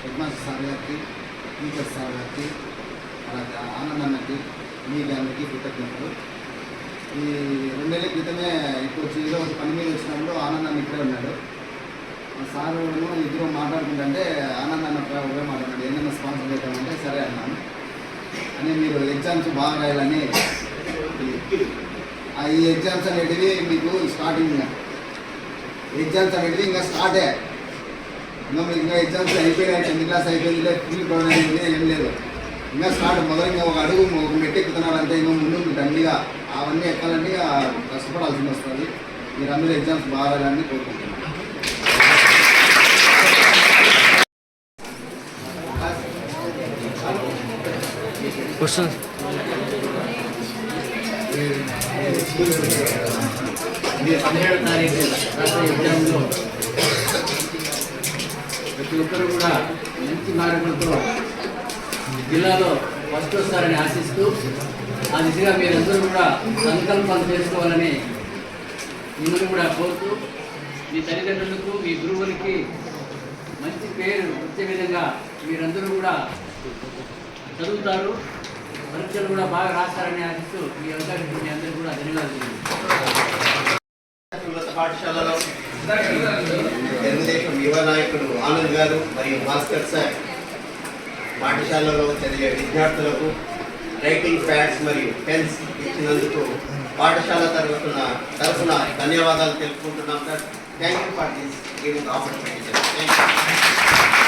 Head సార్కి sir గారికి teacher sir గారికి అలాగే ఆనందన్నకి మీ అందరికీ కృతజ్ఞతలు. ఈ రెండేళ్ళ క్రితమే ఇప్పుడు ఈరోజు పని మీద వచ్చినప్పుడు ఆనంద్ ఇక్కడే ఉన్నాడు. సారు ఇద్దరు మాట్లాడుకుంటే ఆనంద్ అన్న ఒకరే మాట్లాడాడు ఏదైనా స్పాన్సర్ చేద్దామంటే సరే అన్నాను. అని మీరు ఎగ్జామ్స్ బాగా రాయాలని ఈ ఎగ్జామ్స్ అనేటివి మీకు స్టార్టింగ్ ఎగ్జామ్స్ అనేటివి ఇంకా స్టార్టే. ఇంకా ఇంకా ఎగ్జామ్స్ అయిపోయినాయి టెన్త్ క్లాస్ అయిపోయింది ఫుల్ అయిపోయింది ఏం లేదు. ఇంకా స్టార్ట్ మొదలు ఇంకా ఒక అడుగు ఒక మెట్టు ఎక్కుతున్నారంటే ఇంకా ముందు దండిగా అవన్నీ ఎక్కాలంటే ఇక కష్టపడాల్సి వస్తుంది. మీరందరూ ఎగ్జామ్స్ బాగా రాయాలని కోరుకుంటున్నాను మీరు పదిహేడు తారీఖు ఎగ్జామ్లో ప్రతి ఒక్కరు కూడా మంచి మార్కులతో జిల్లాలో ఫస్ట్ వస్తారని ఆశిస్తూ ఆ దిశగా మీరందరూ కూడా సంకల్పాలు చేసుకోవాలని మిమ్మల్ని కూడా కోరుతూ మీ తల్లిదండ్రులకు మీ గురువులకి మంచి పేరు వచ్చే విధంగా మీరందరూ కూడా చదువుతారు. పరీక్షలు కూడా బాగా రాస్తారని ఆశిస్తూ మీ అవకాశం మీ అందరూ కూడా ధన్యవాదాలు. పాఠశాలలో. యువ నాయకుడు ఆనంద్ గారు మరియు భాస్కర్ సార్ పాఠశాలలో చదివే విద్యార్థులకు రైటింగ్ ప్యాడ్స్ మరియు పెన్స్ ఇచ్చినందుకు పాఠశాల తరఫున తరఫున ధన్యవాదాలు తెలుపుకుంటున్నాం sir. Thank you for this giving opportunity sir thank you